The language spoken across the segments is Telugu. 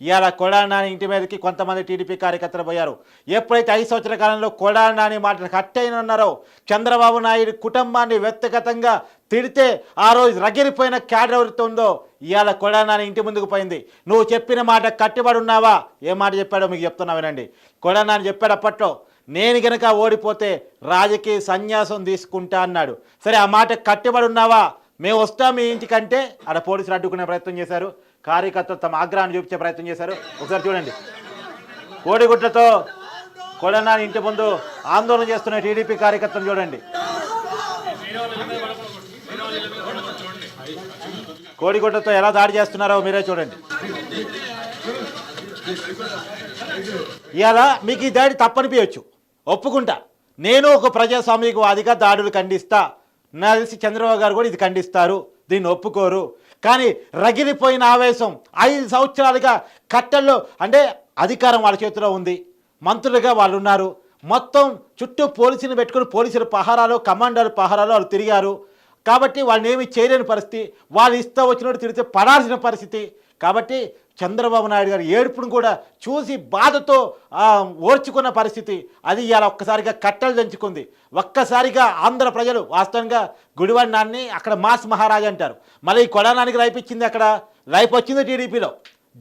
ఇవాళ కొడానాని ఇంటి మీదకి కొంతమంది టీడీపీ కార్యకర్తలు పోయారు. ఎప్పుడైతే ఐదు సంవత్సరాల కాలంలో కొడానాని నాని మాటలు కట్టయినన్నారో చంద్రబాబు నాయుడు కుటుంబాన్ని వ్యక్తిగతంగా తిడితే ఆ రోజు రగిలిపోయిన క్యాడర్ ఎవరితో ఉందో ఇవాళ కొడానాని ఇంటి ముందుకు పోయింది. నువ్వు చెప్పిన మాట కట్టుబడి ఉన్నావా? ఏ మాట చెప్పాడో మీకు చెప్తున్నా వినండి. కొడాలి నాని చెప్పాడు అప్పట్లో నేను గనక ఓడిపోతే రాజకీయ సన్యాసం తీసుకుంటా అన్నాడు. సరే ఆ మాట కట్టుబడి ఉన్నావా? మేము వస్తాం మీ ఇంటికంటే ఆడ పోలీసులు అడ్డుకునే ప్రయత్నం చేశారు. కార్యకర్తలు తమ ఆగ్రహాన్ని చూపించే ప్రయత్నం చేశారు. ఒకసారి చూడండి. కోడిగుడ్లతో కొడనాని ఇంటి ముందు ఆందోళన చేస్తున్న టీడీపీ కార్యకర్తలు చూడండి. కోడిగుడ్లతో ఎలా దాడి చేస్తున్నారో మీరే చూడండి. ఇలా మీకు ఈ దాడి తప్పనిపించచ్చు. ఒప్పుకుంటా. నేను ఒక ప్రజాస్వామికవాదిగా దాడులు ఖండిస్తా. నాకు తెలిసి చంద్రబాబు గారు కూడా ఇది ఖండిస్తారు. దీన్ని ఒప్పుకోరు. కానీ రగిలిపోయిన ఆవేశం ఐదు సంవత్సరాలుగా కట్టల్లో అంటే అధికారం వాళ్ళ చేతిలో ఉంది. మంత్రులుగా వాళ్ళు ఉన్నారు. మొత్తం చుట్టూ పోలీసులు పెట్టుకుని పోలీసుల పహారాలు కమాండర్ పహారాలు వాళ్ళు తిరిగారు. కాబట్టి వాళ్ళని ఏమి చేయలేని పరిస్థితి. వాళ్ళు ఇస్తా వచ్చినట్టు తిరిగితే పడాల్సిన పరిస్థితి. కాబట్టి చంద్రబాబు నాయుడు గారు ఏడుపును కూడా చూసి బాధతో ఓర్చుకున్న పరిస్థితి. అది ఇలా ఒక్కసారిగా కట్టలు దంచుకుంది. ఒక్కసారిగా ఆంధ్ర ప్రజలు వాస్తవంగా గుడివాడినాన్ని అక్కడ మాస్ మహారాజ్ అంటారు. మళ్ళీ ఈ కొడానానికి లైఫ్ ఇచ్చింది అక్కడ లైఫ్ వచ్చింది టీడీపీలో.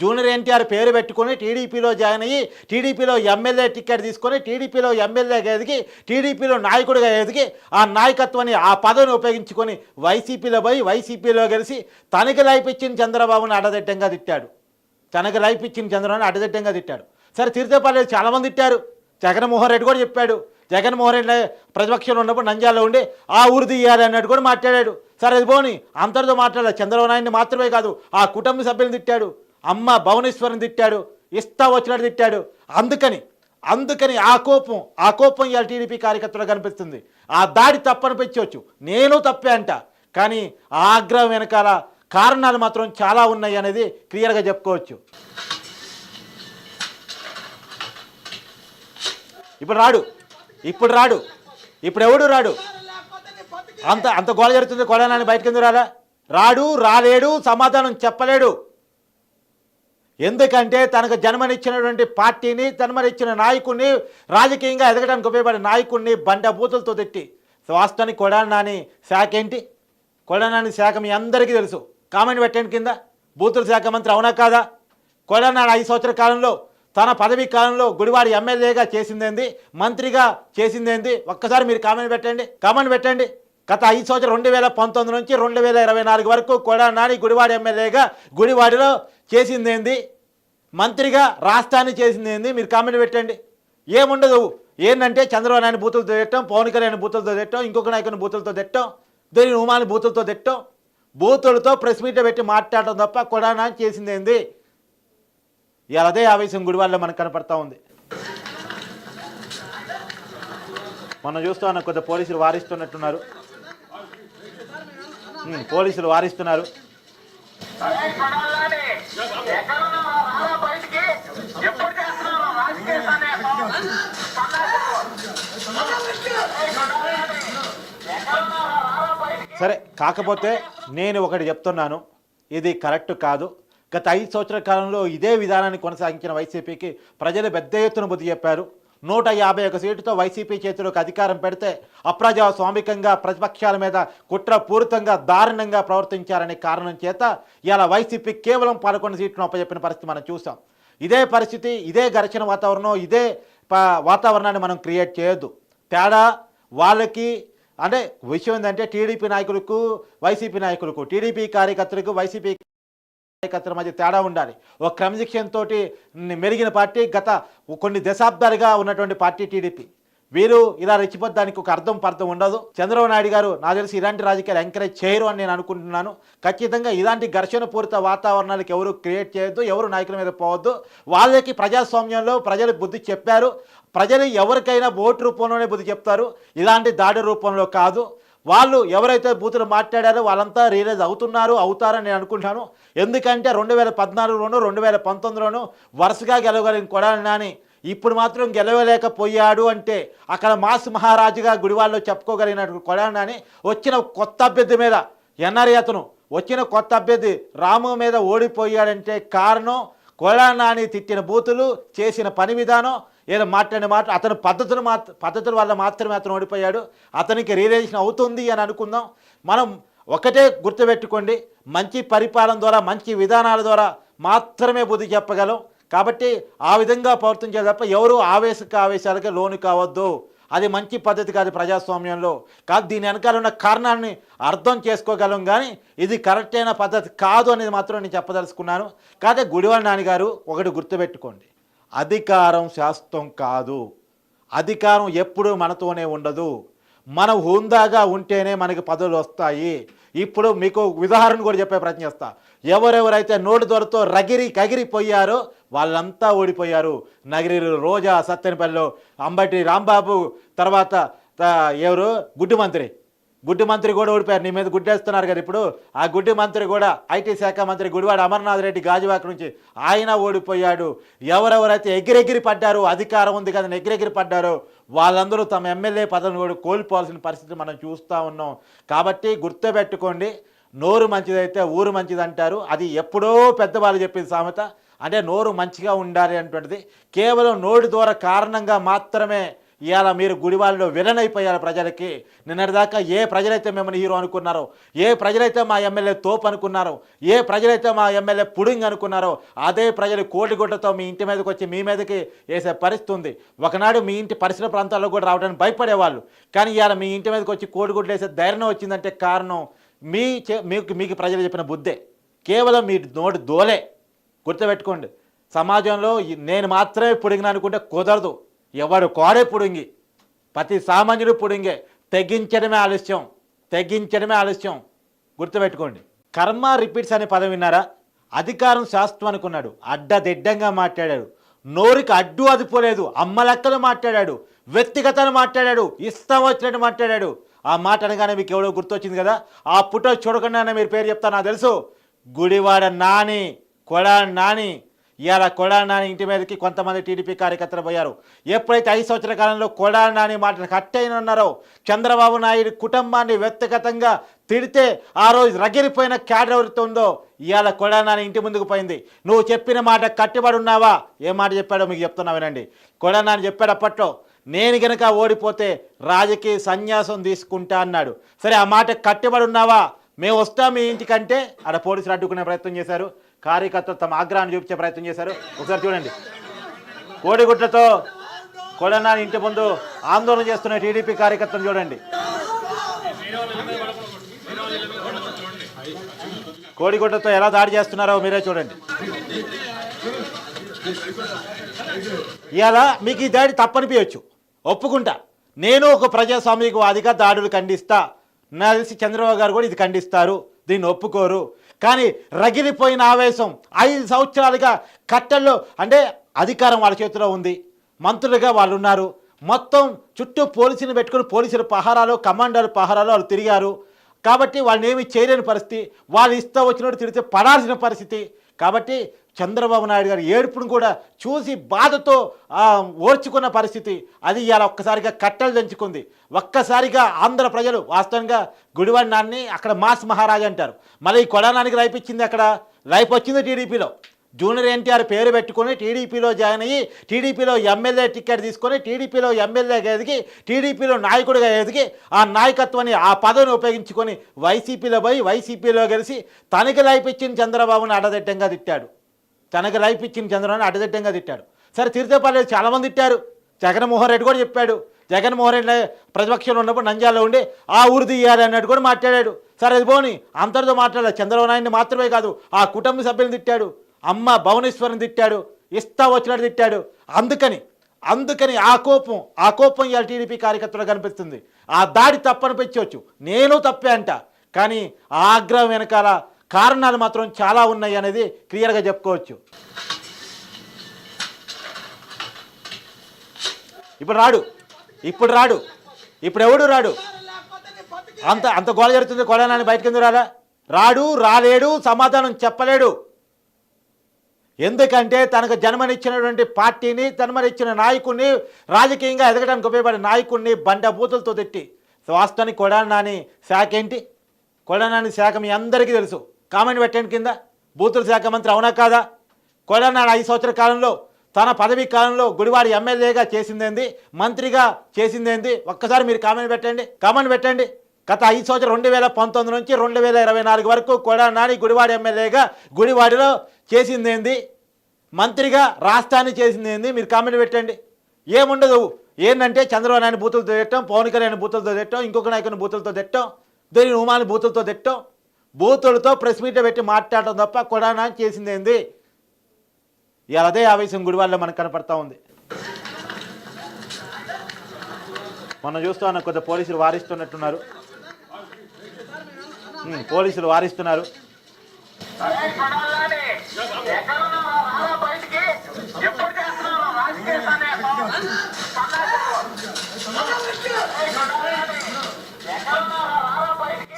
జూనియర్ ఎన్టీఆర్ పేరు పెట్టుకొని టీడీపీలో జాయిన్ అయ్యి టీడీపీలో ఎమ్మెల్యే టికెట్ తీసుకొని టీడీపీలో ఎమ్మెల్యేగా ఎదిగి టీడీపీలో నాయకుడిగా ఎదిగి ఆ నాయకత్వాన్ని ఆ పదవిని ఉపయోగించుకొని వైసీపీలో పోయి వైసీపీలో కలిసి తనకి లైఫ్ ఇచ్చిన చంద్రబాబుని అడదట్టంగా తిట్టాడు. తనకి లైఫ్ ఇచ్చిన చంద్రబాబు అడదట్టంగా తిట్టాడు. సరే తిరితే పర్లేదు చాలామంది తిట్టారు. జగన్మోహన్ రెడ్డి కూడా చెప్పాడు. జగన్మోహన్ రెడ్డి ప్రతిపక్షంలో ఉన్నప్పుడు నంద్యాలలో ఉండి ఆ ఊరు తీయాలి అన్నట్టు కూడా మాట్లాడాడు. సరే అది పోని. అందరితో మాట్లాడాడు చంద్రబాబు నాయుడిని మాత్రమే కాదు ఆ కుటుంబ సభ్యులను తిట్టాడు. అమ్మ భువనేశ్వరిని తిట్టాడు. ఇస్తా వచ్చినట్టు తిట్టాడు. అందుకని అందుకని ఆ కోపం ఆ కోపం ఇవాళ టీడీపీ కార్యకర్తలు కనిపిస్తుంది. ఆ దాడి తప్పనిపించవచ్చు నేను తప్పే అంట. కానీ ఆ ఆగ్రహం వెనకాల కారణాలు మాత్రం చాలా ఉన్నాయి అనేది క్లియర్గా చెప్పుకోవచ్చు. ఇప్పుడు రాడు. ఇప్పుడు రాడు. ఇప్పుడు ఎవడు రాడు? అంత అంత గోల జరుగుతుంది కొడనాన్ని బయటకు ఎందుకు రాలా? రాడు రాలేడు సమాధానం చెప్పలేడు. ఎందుకంటే తనకు జన్మనిచ్చినటువంటి పార్టీని జన్మనిచ్చిన నాయకుడిని రాజకీయంగా ఎదగడానికి ఉపయోగపడే నాయకుడిని బండ బూతులతో తిట్టి. వాస్తవానికి కొడాలి నాని శాఖ ఏంటి? కొడాలి నాని శాఖ మీ అందరికీ తెలుసు. కామెంట్ పెట్టండి కింద. బూతుల శాఖ మంత్రి అవునా కాదా? కొడనాడు ఐదు సంవత్సరాల కాలంలో తన పదవి కాలంలో గుడివాడి ఎమ్మెల్యేగా చేసిందేంది? మంత్రిగా చేసిందేంది? ఒక్కసారి మీరు కామెంట్ పెట్టండి. కామెంట్ పెట్టండి. గత ఐదు సంవత్సరం రెండు వేల పంతొమ్మిది నుంచి రెండు వేల ఇరవై నాలుగు వరకు కూడా గుడివాడి ఎమ్మెల్యేగా గుడివాడిలో చేసిందేంది? మంత్రిగా రాష్ట్రాన్ని చేసిందేంది? మీరు కామెంట్ పెట్టండి. ఏముండదు? ఏంటంటే చంద్రబాబు నాయుడు బూతులతో తిట్టం పవన్ కళ్యాణ్ బూతులతో తిట్టం ఇంకొక నాయకుని బూతులతో తిట్టం దేని ఉమాని బూతులతో తిట్టం బూతులతో ప్రెస్ మీట్ పెట్టి మాట్లాడటం తప్ప కూడా చేసింది చేసిందేంది ఇవాళ అదే ఆవేశం గుడివాడలో మనకు కనపడతా ఉంది. మనం చూస్తూ ఉన్న కొద్ది పోలీసులు వారిస్తున్నట్టున్నారు. పోలీసులు వారిస్తున్నారు పడాలని ఎక్కడున్నా రారా బయటికి ఎప్పుడు చేస్తున్నావు రాజకీయ సన్యాసం ఎక్కడున్నా రారా బయటికి సరే కాకపోతే నేను ఒకటి చెప్తున్నాను. ఇది కరెక్ట్ కాదు. గత ఐదు సంవత్సరాల కాలంలో ఇదే విధానాన్ని కొనసాగించిన వైసీపీకి ప్రజలు పెద్ద ఎత్తున బుద్ధి చెప్పారు. నూట యాభై ఒక సీటుతో వైసీపీ చేతిలోకి అధికారం పెడితే అప్రజాస్వామికంగా ప్రతిపక్షాల మీద కుట్రపూరితంగా దారుణంగా ప్రవర్తించారనే కారణం చేత ఇలా వైసీపీ కేవలం పదకొండు సీట్లను అప్పచెప్పిన పరిస్థితి మనం చూసాం. ఇదే పరిస్థితి ఇదే ఘర్షణ వాతావరణం ఇదే ప- వాతావరణాన్ని మనం క్రియేట్ చేయొద్దు. తేడా వాళ్ళకి అంటే విషయం ఏంటంటే టీడీపీ నాయకులకు వైసీపీ నాయకులకు టీడీపీ కార్యకర్తలకు వైసీపీ కార్యకర్తల మధ్య తేడా ఉండాలి. ఒక క్రమశిక్షణతోటి మెరిగిన పార్టీ గత కొన్ని దశాబ్దాలుగా ఉన్నటువంటి పార్టీ టీడీపీ. వీరు ఇలా రెచ్చిపోద్దానికి ఒక అర్థం పర్థం ఉండదు. చంద్రబాబు నాయుడు గారు నాకు తెలిసి ఇలాంటి రాజకీయాలు ఎంకరేజ్ చేయరు అని నేను అనుకుంటున్నాను. ఖచ్చితంగా ఇలాంటి ఘర్షణ పూరిత వాతావరణాలకు ఎవరు క్రియేట్ చేయొద్దు ఎవరు నాయకుల మీద పోవద్దు. వాళ్ళకి ప్రజాస్వామ్యంలో ప్రజలు బుద్ధి చెప్పారు. ప్రజలు ఎవరికైనా ఓటు రూపంలోనే బుద్ధి చెప్తారు. ఇలాంటి దాడి రూపంలో కాదు. వాళ్ళు ఎవరైతే బూతులు మాట్లాడారో వాళ్ళంతా రియలైజ్ అవుతున్నారు అవుతారని నేను అనుకుంటాను ఎందుకంటే రెండు వేల పద్నాలుగులోను రెండు వేల పంతొమ్మిదిలోను వరుసగా గెలవగలిగిన కొడాలి నాని ఇప్పుడు మాత్రం గెలవలేకపోయాడు అంటే అక్కడ మాస్ మహారాజుగా గుడివాళ్ళు చెప్పుకోగలిగినట్టు కొడాని వచ్చిన కొత్త అభ్యర్థి మీద ఎన్ఆర్ఏ అతను వచ్చిన కొత్త అభ్యర్థి రాము మీద ఓడిపోయాడంటే కారణం కొడా తిట్టిన బూతులు చేసిన పని విధానం ఏదో మాట్లాడిన మాట అతని పద్ధతులు మా పద్ధతుల వల్ల మాత్రమే అతను ఓడిపోయాడు. అతనికి రీరేషన్ అవుతుంది అని అనుకుందాం. మనం ఒకటే గుర్తుపెట్టుకోండి మంచి పరిపాలన ద్వారా మంచి విధానాల ద్వారా మాత్రమే బుద్ధి చెప్పగలం. కాబట్టి ఆ విధంగా ప్రవర్తన చేయాలి తప్ప ఎవరు ఆవేశక ఆవేశాలకు లోను కావద్దు. అది మంచి పద్ధతి కాదు ప్రజాస్వామ్యంలో. కాదు దీని వెనకాల ఉన్న కారణాన్ని అర్థం చేసుకోగలం కానీ ఇది కరెక్ట్ అయిన పద్ధతి కాదు అనేది మాత్రం నేను చెప్పదలుచుకున్నాను. కాదే గుడివాళ్ళ నాన్నగారు ఒకటి గుర్తుపెట్టుకోండి. అధికారం శాస్త్రం కాదు. అధికారం ఎప్పుడూ మనతోనే ఉండదు. మనం హుందాగా ఉంటేనే మనకి పదవులు వస్తాయి. ఇప్పుడు మీకు ఉదాహరణ కూడా చెప్పే ప్రయత్నం చేస్తా. ఎవరెవరైతే నోటు దొరతో రగిరి కగిరిపోయారో వాళ్ళంతా ఓడిపోయారు. నగిరి రోజా సత్తెనపల్లిలో అంబటి రాంబాబు తర్వాత ఎవరు? గుడ్డు మంత్రి. గుడ్డి మంత్రి కూడా ఓడిపోయారు. నీ మీద గుడ్డేస్తున్నారు కదా ఇప్పుడు. ఆ గుడ్డి మంత్రి కూడా ఐటీ శాఖ మంత్రి గుడివాడ అమర్నాథ్ రెడ్డి గాజువాక నుంచి ఆయన ఓడిపోయాడు. ఎవరెవరైతే ఎగిరెగిరి పడ్డారు అధికారం ఉంది కదా ఎగిరెగిరి పడ్డారో వాళ్ళందరూ తమ ఎమ్మెల్యే పదవిని కూడా కోల్పోవాల్సిన పరిస్థితి మనం చూస్తూ ఉన్నాం. కాబట్టి గుర్తుపెట్టుకోండి నోరు మంచిదైతే ఊరు మంచిది అంటారు అది ఎప్పుడో పెద్దవాళ్ళు చెప్పిన సామెత. అంటే నోరు మంచిగా ఉండాలి అటువంటిది కేవలం నోటి ద్వారా కారణంగా మాత్రమే ఇవాళ మీరు గుడివాళ్ళలో విలన్ ప్రజలకి. నిన్నటిదాకా ఏ ప్రజలైతే మిమ్మల్ని హీరో అనుకున్నారో ఏ ప్రజలైతే మా ఎమ్మెల్యే తోపు అనుకున్నారో ఏ ప్రజలైతే మా ఎమ్మెల్యే పుడింగ్ అనుకున్నారో అదే ప్రజలు కోటిగుడ్డతో మీ ఇంటి మీదకి వచ్చి మీ మీదకి వేసే పరిస్థితి ఉంది. ఒకనాడు మీ ఇంటి పరిసర ప్రాంతాల్లో కూడా రావడానికి భయపడేవాళ్ళు. కానీ ఇవాళ మీ ఇంటి మీదకి వచ్చి కోడిగుడ్లు వేసే ధైర్యం వచ్చిందంటే కారణం మీ చే- మీకు మీకు ప్రజలు చెప్పిన బుద్ధే. కేవలం మీ నోటి దోలే. గుర్తుపెట్టుకోండి. సమాజంలో నేను మాత్రమే పొడిగిన అనుకుంటే కుదరదు. ఎవడు కోరే పుడింగి ప్రతి సామాన్యుడు పుడింగే. తెగించడమే ఆలస్యం తెగించడమే ఆలస్యం. గుర్తుపెట్టుకోండి. కర్మ రిపీట్స్ అనే పదం విన్నారా? అధికారం శాస్త్రం అనుకున్నాడు. అడ్డదిడ్డంగా మాట్లాడాడు. నోరుకి అడ్డు అదుపోలేదు. అమ్మ లెక్కలు మాట్లాడాడు. వ్యక్తిగతను మాట్లాడాడు. ఇష్టం వచ్చినట్టు మాట్లాడాడు. ఆ మాట అనగానే మీకు ఎవడో గుర్తొచ్చింది కదా? ఆ పుటో చూడకుండానే మీరు పేరు చెప్తా నాకు తెలుసు. గుడివాడ నాని కొడ నాని ఇవాళ కొడానాని ఇంటి మీదకి కొంతమంది టీడీపీ కార్యకర్తలు పోయారు. ఎప్పుడైతే ఐదు సంవత్సరాల కాలంలో కొడానాని నాని మాటలు కట్టయినన్నారో చంద్రబాబు నాయుడు కుటుంబాన్ని వ్యక్తిగతంగా తిడితే ఆ రోజు రగిలిపోయిన క్యాడర్ ఎవరితో ఉందో ఇవాళ కొడానాని ఇంటి ముందుకు పోయింది. నువ్వు చెప్పిన మాట కట్టుబడి ఉన్నావా? ఏ మాట చెప్పాడో మీకు చెప్తున్నా వినండి. కొడా నాని చెప్పాడు అప్పట్లో నేను గనక ఓడిపోతే రాజకీయ సన్యాసం తీసుకుంటా అన్నాడు. సరే ఆ మాట కట్టుబడి ఉన్నావా? మేము వస్తాం మీ ఇంటికంటే ఆడ పోలీసులు అడ్డుకునే ప్రయత్నం చేశారు. కార్యకర్తలు తమ ఆగ్రహాన్ని చూపించే ప్రయత్నం చేశారు. ఒకసారి చూడండి. కోడిగుడ్లతో కొడనా ఇంటి ముందు ఆందోళన చేస్తున్న టీడీపీ కార్యకర్తలు చూడండి. కోడిగుడ్లతో ఎలా దాడి చేస్తున్నారో మీరే చూడండి. ఇలా మీకు ఈ దాడి తప్పనిపించచ్చు. ఒప్పుకుంటా. నేను ఒక ప్రజాస్వామికవాదిగా దాడులు ఖండిస్తా. నాకు తెలిసి చంద్రబాబు గారు కూడా ఇది ఖండిస్తారు. దీన్ని ఒప్పుకోరు. కానీ రగిలిపోయిన ఆవేశం ఐదు సంవత్సరాలుగా కట్టల్లో అంటే అధికారం వాళ్ళ చేతిలో ఉంది. మంత్రులుగా వాళ్ళు ఉన్నారు. మొత్తం చుట్టూ పోలీసులు పెట్టుకుని పోలీసుల పహారాలు కమాండర్ పహారాలు వాళ్ళు తిరిగారు. కాబట్టి వాళ్ళని ఏమి చేయలేని పరిస్థితి. వాళ్ళు ఇస్తూ వచ్చినట్టు తిరిగితే పడాల్సిన పరిస్థితి. కాబట్టి చంద్రబాబు నాయుడు గారి ఏడుపును కూడా చూసి బాధతో ఓర్చుకున్న పరిస్థితి. అది ఇలా ఒక్కసారిగా కట్టలు దంచుకుంది. ఒక్కసారిగా ఆంధ్ర ప్రజలు వాస్తవంగా గుడివాడి నాన్ని అక్కడ మాస్ మహారాజా అంటారు. మళ్ళీ ఈ కొడానానికి లైఫ్ ఇచ్చింది అక్కడ లైఫ్ వచ్చింది టీడీపీలో. జూనియర్ ఎన్టీఆర్ పేరు పెట్టుకొని టీడీపీలో జాయిన్ అయ్యి టీడీపీలో ఎమ్మెల్యే టికెట్ తీసుకొని టీడీపీలో ఎమ్మెల్యేగా ఎదిగి టీడీపీలో నాయకుడిగా ఎదిగి ఆ నాయకత్వాన్ని ఆ పదవిని ఉపయోగించుకొని వైసీపీలో పోయి వైసీపీలో గెలిచి తనకి లైఫ్ ఇచ్చిన చంద్రబాబుని అడదిట్టంగా తిట్టాడు. తనకి లైఫ్ ఇచ్చిన చంద్రబాబుని అడదిట్టంగా తిట్టాడు. సరే తిరుతేపల్లి చాలామంది తిట్టారు. జగన్మోహన్ రెడ్డి కూడా చెప్పాడు. జగన్మోహన్ రెడ్డి ప్రతిపక్షంలో ఉన్నప్పుడు నంద్యాలలో ఉండి ఆ ఊరు తీయాలి అన్నట్టు కూడా మాట్లాడాడు. సరే అది పోని. అందరితో మాట్లాడాడు చంద్రబాబు నాయుడిని మాత్రమే కాదు ఆ కుటుంబ సభ్యులను తిట్టాడు. అమ్మ భువనేశ్వరిని తిట్టాడు ఇస్తా వచ్చినట్టు తిట్టాడు. అందుకని అందుకని ఆ కోపం ఆ కోపం ఇవాళ టీడీపీ కార్యకర్తలు కనిపిస్తుంది. ఆ దాడి తప్పనిపించవచ్చు నేను తప్పే అంట. కానీ ఆ ఆగ్రహం వెనకాల కారణాలు మాత్రం చాలా ఉన్నాయి అనేది క్లియర్గా చెప్పుకోవచ్చు. ఇప్పుడు రాడు. ఇప్పుడు రాడు. ఇప్పుడు ఎవడు రాడు? అంత అంత గోళ జరుగుతుంది కొడనాన్ని బయటకు ఎందుకు రాడు రాలేడు సమాధానం చెప్పలేడు. ఎందుకంటే తనకు జన్మనిచ్చినటువంటి పార్టీని జన్మనిచ్చిన నాయకుడిని రాజకీయంగా ఎదగడానికి ఉపయోగపడే నాయకుడిని బండ బూతులతో తిట్టి వాస్తవానికి కొడానాని శాఖ ఏంటి? కొడనాని శాఖ మీ అందరికీ తెలుసు. కామెంట్ పెట్టండి కింద. బూతుల శాఖ మంత్రి అవునా కాదా? కొడానాడు ఐదు సంవత్సరాల కాలంలో తన పదవి కాలంలో గుడివాడి ఎమ్మెల్యేగా చేసిందేంది? మంత్రిగా చేసిందేంది? ఒక్కసారి మీరు కామెంట్ పెట్టండి. కామెంట్ పెట్టండి. గత ఐదు సంవత్సరం రెండు వేల పంతొమ్మిది నుంచి రెండు వేల ఇరవై నాలుగు వరకు కొడానాని గుడివాడి ఎమ్మెల్యేగా గుడివాడిలో చేసిందేంది? మంత్రిగా రాష్ట్రాన్ని చేసిందేంది? మీరు కామెంట్ పెట్టండి. ఏముండదు? ఏంటంటే చంద్రబాబు నాయుడు బూతులతో తిట్టం పవన్ కళ్యాణ్ బూతులతో తిట్టం ఇంకొక నాయకుని బూతులతో తిట్టం దీని ఉమాని బూతులతో తిట్టం బూతులతో ప్రెస్ మీట్ పెట్టి మాట్లాడటం తప్ప కూడా నాని చేసిందేంది? ఇలా అదే ఆవేశం గుడివాళ్ళలో మనకు కనపడతా ఉంది. మనం చూస్తూ ఉన్నాం కొద్ది పోలీసులు వారిస్తున్నట్టున్నారు. పోలీసులు వారిస్తున్నారు.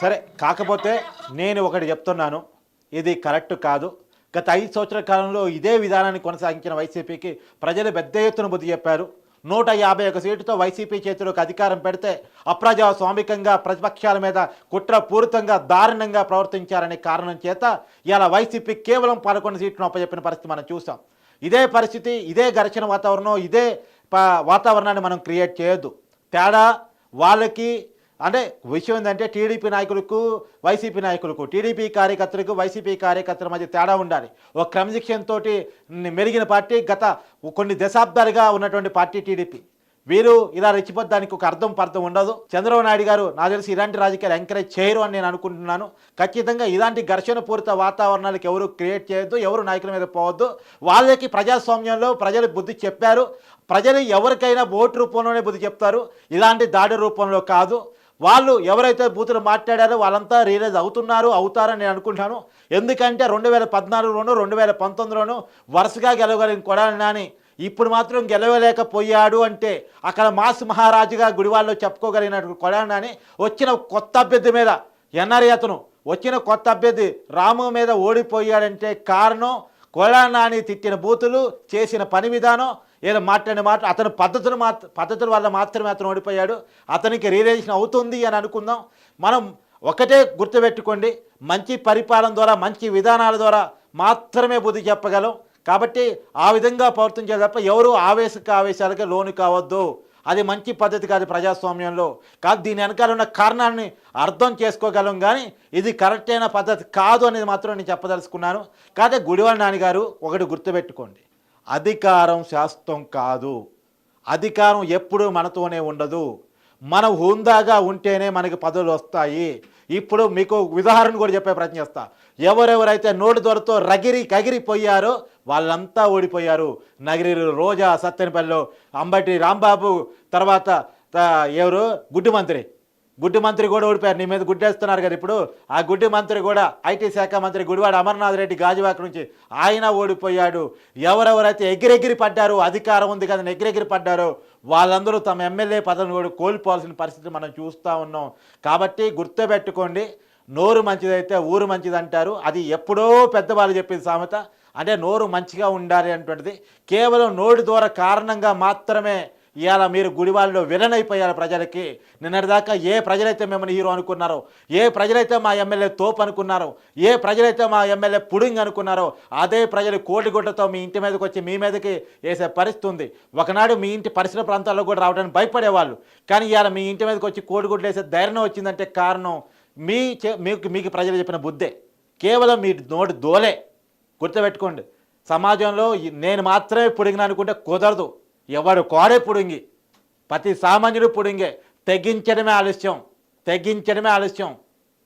సరే కాకపోతే నేను ఒకటి చెప్తున్నాను. ఇది కరెక్ట్ కాదు. గత ఐదు సంవత్సరాల కాలంలో ఇదే విధానాన్ని కొనసాగించిన వైసీపీకి ప్రజలు పెద్ద ఎత్తున బుద్ధి చెప్పారు. నూట యాభై ఒక సీటుతో వైసీపీ చేతిలోకి అధికారం పెడితే అప్రజాస్వామికంగా ప్రతిపక్షాల మీద కుట్రపూరితంగా దారుణంగా ప్రవర్తించారనే కారణం చేత ఇలా వైసీపీ కేవలం పదకొండు సీట్లను అప్పచెప్పిన పరిస్థితి మనం చూసాం. ఇదే పరిస్థితి ఇదే ఘర్షణ వాతావరణం ఇదే ప- వాతావరణాన్ని మనం క్రియేట్ చేయొద్దు. తేడా వాళ్ళకి అంటే విషయం ఏంటంటే టీడీపీ నాయకులకు వైసీపీ నాయకులకు టీడీపీ కార్యకర్తలకు వైసీపీ కార్యకర్తల మధ్య తేడా ఉండాలి. ఒక క్రమశిక్షణతో మెరిగిన పార్టీ గత కొన్ని దశాబ్దాలుగా ఉన్నటువంటి పార్టీ టీడీపీ. వీరు ఇలా రెచ్చిపోద్దానికి ఒక అర్థం పర్థం ఉండదు. చంద్రబాబు నాయుడు గారు నా తెలిసి ఇలాంటి రాజకీయాలు ఎంకరేజ్ చేయరు అని నేను అనుకుంటున్నాను. ఖచ్చితంగా ఇలాంటి ఘర్షణ పూరిత వాతావరణాలకు ఎవరు క్రియేట్ చేయొద్దు ఎవరు నాయకుల మీద పోవద్దు. వాళ్ళకి ప్రజాస్వామ్యంలో ప్రజలు బుద్ధి చెప్పారు. ప్రజలు ఎవరికైనా ఓటు రూపంలోనే బుద్ధి చెప్తారు. ఇలాంటి దాడి రూపంలో కాదు. వాళ్ళు ఎవరైతే బూతులు మాట్లాడారో వాళ్ళంతా రియలైజ్ అవుతున్నారు అవుతారని నేను అనుకుంటాను ఎందుకంటే రెండు వేల పద్నాలుగులోను రెండు వేల పంతొమ్మిదిలోను వరుసగా గెలవగలిగిన కొడాలి నాని ఇప్పుడు మాత్రం గెలవలేకపోయాడు అంటే అక్కడ మాస్ మహారాజుగా గుడివాళ్ళు చెప్పుకోగలిగినట్టు కొడాలి నాని వచ్చిన కొత్త అభ్యర్థి మీద ఎన్ఆర్ఏ అతను వచ్చిన కొత్త అభ్యర్థి రాము మీద ఓడిపోయాడంటే కారణం కొడాలి నాని తిట్టిన బూతులు చేసిన పని విధానం ఏదో మాట్లాడిన మాట అతను పద్ధతులు మాత్ర పద్ధతుల వల్ల మాత్రమే అతను ఓడిపోయాడు. అతనికి రియలైజేషన్ అవుతుంది అని అనుకుందాం. మనం ఒకటే గుర్తుపెట్టుకోండి మంచి పరిపాలన ద్వారా మంచి విధానాల ద్వారా మాత్రమే బుద్ధి చెప్పగలం. కాబట్టి ఆ విధంగా ప్రవర్తించాలి తప్ప ఎవరు ఆవేశక ఆవేశాలకి లోను కావద్దు. అది మంచి పద్ధతి కాదు ప్రజాస్వామ్యంలో. కాదు దీని వెనకాల ఉన్న కారణాన్ని అర్థం చేసుకోగలం కానీ ఇది కరెక్ట్ అయిన పద్ధతి కాదు అనేది మాత్రం నేను చెప్పదలుచుకున్నాను. కాదే గుడివాడ నాన్నగారు ఒకటి గుర్తుపెట్టుకోండి. అధికారం శాస్త్రం కాదు. అధికారం ఎప్పుడూ మనతోనే ఉండదు. మనం హుందాగా ఉంటేనే మనకి పదవులు వస్తాయి. ఇప్పుడు మీకు ఉదాహరణ కూడా చెప్పే ప్రయత్నం చేస్తా. ఎవరెవరైతే నోటి దొరతో రగిరి కగిరిపోయారో వాళ్ళంతా ఓడిపోయారు. నగిరి రోజా సత్తెనపల్లిలో అంబటి రాంబాబు తర్వాత ఎవరు? గుడ్డి మంత్రి. గుడ్డి మంత్రి కూడా ఓడిపోయారు. నీ మీద గుడ్డేస్తున్నారు కదా ఇప్పుడు. ఆ గుడ్డి మంత్రి కూడా ఐటీ శాఖ మంత్రి గుడివాడ అమర్నాథ్ రెడ్డి గాజువాక నుంచి ఆయన ఓడిపోయాడు. ఎవరెవరైతే ఎగిరెగిరి పడ్డారు అధికారం ఉంది కదా ఎగిరెగిరి పడ్డారో వాళ్ళందరూ తమ ఎమ్మెల్యే పదవిని కూడా కోల్పోవాల్సిన పరిస్థితి మనం చూస్తూ ఉన్నాం. కాబట్టి గుర్తుపెట్టుకోండి నోరు మంచిదైతే ఊరు మంచిది అంటారు అది ఎప్పుడో పెద్దవాళ్ళు చెప్పేది సామెత. అంటే నోరు మంచిగా ఉండాలి అంటున్నది కేవలం నోటి ద్వారా కారణంగా మాత్రమే ఇవాళ మీరు గుడివాళ్ళలో విలన్ అయిపోయారు ప్రజలకి. నిన్నటిదాకా ఏ ప్రజలైతే మిమ్మల్ని హీరో అనుకున్నారో ఏ ప్రజలైతే మా ఎమ్మెల్యే తోపు అనుకున్నారో ఏ ప్రజలైతే మా ఎమ్మెల్యే పుడింగ్ అనుకున్నారో అదే ప్రజలు కోటిగుడ్డతో మీ ఇంటి మీదకి వచ్చి మీ మీదకి వేసే పరిస్థితి ఉంది. ఒకనాడు మీ ఇంటి పరిసర ప్రాంతాల్లో కూడా రావడానికి భయపడేవాళ్ళు. కానీ ఇవాళ మీ ఇంటి మీదకి వచ్చి కోడిగుడ్లు వేసే ధైర్యం వచ్చిందంటే కారణం మీ మీకు మీకు ప్రజలు చెప్పిన బుద్ధే. కేవలం మీ నోటి దోలే. గుర్తుపెట్టుకోండి. సమాజంలో నేను మాత్రమే పొడిగిన అనుకుంటే కుదరదు. ఎవరు కోడే పుడింగి ప్రతి సామాన్యుడు పుడింగే. తెగించడమే ఆలస్యం తెగించడమే ఆలస్యం.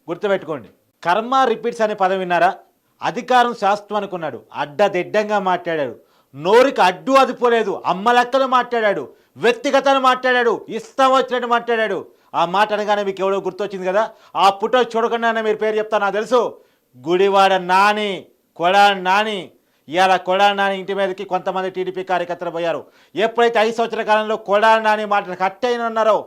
గుర్తుపెట్టుకోండి. కర్మ రిపీట్స్ అనే పదం విన్నారా? అధికారం శాస్త్రం అనుకున్నాడు. అడ్డదిడ్డంగా మాట్లాడాడు. నోరుకి అడ్డు అదుపోలేదు. అమ్మలక్కలు మాట్లాడాడు. వ్యక్తిగతను మాట్లాడాడు. ఇష్టం వచ్చినట్టు మాట్లాడాడు. ఆ మాట అనగానే మీకు ఎవడో గుర్తొచ్చింది కదా? ఆ పుట్ట చూడకుండా మీరు పేరు చెప్తా నాకు తెలుసు. గుడివాడ నాని కొడా నాని ఇవాళ కొడానాని ఇంటి మీదకి కొంతమంది టీడీపీ కార్యకర్తలు పోయారు. ఎప్పుడైతే ఐదు సంవత్సరాల కాలంలో కొడా నాని మాటలు కట్టయిన ఉన్నారో